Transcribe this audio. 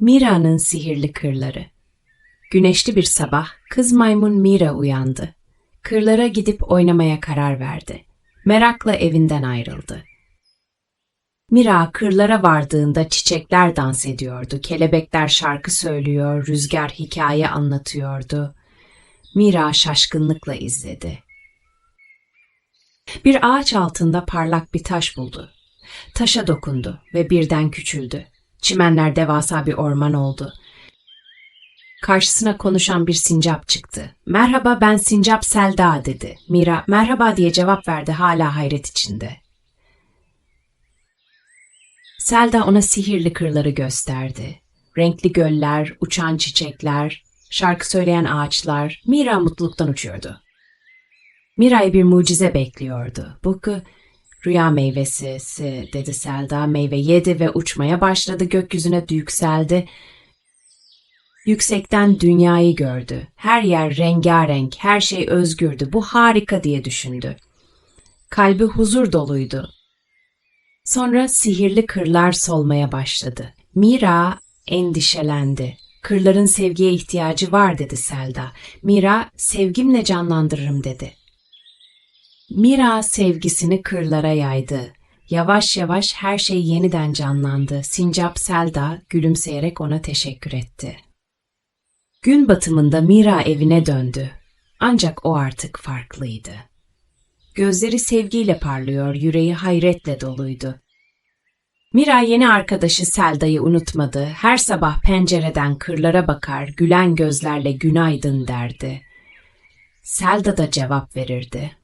Mira'nın sihirli kırları. Güneşli bir sabah kız maymun Mira uyandı. Kırlara gidip oynamaya karar verdi. Merakla evinden ayrıldı. Mira kırlara vardığında çiçekler dans ediyordu, kelebekler şarkı söylüyor, rüzgar hikaye anlatıyordu. Mira şaşkınlıkla izledi. Bir ağaç altında parlak bir taş buldu. Taşa dokundu ve birden küçüldü. Çimenler devasa bir orman oldu. Karşısına konuşan bir sincap çıktı. Merhaba ben sincap Selda dedi. Mira merhaba diye cevap verdi hala hayret içinde. Selda ona sihirli kırları gösterdi. Renkli göller, uçan çiçekler, şarkı söyleyen ağaçlar. Mira mutluluktan uçuyordu. Mira'yı bir mucize bekliyordu. Bu rüya meyvesi si- dedi Selda. Meyve yedi ve uçmaya başladı. Gökyüzüne yükseldi. Yüksekten dünyayı gördü. Her yer rengarenk, her şey özgürdü. Bu harika diye düşündü. Kalbi huzur doluydu. Sonra sihirli kırlar solmaya başladı. Mira endişelendi. Kırların sevgiye ihtiyacı var dedi Selda. Mira sevgimle canlandırırım dedi. Mira sevgisini kırlara yaydı. Yavaş yavaş her şey yeniden canlandı. Sincap Selda gülümseyerek ona teşekkür etti. Gün batımında Mira evine döndü. Ancak o artık farklıydı. Gözleri sevgiyle parlıyor, yüreği hayretle doluydu. Mira yeni arkadaşı Selda'yı unutmadı. Her sabah pencereden kırlara bakar, gülen gözlerle günaydın derdi. Selda da cevap verirdi.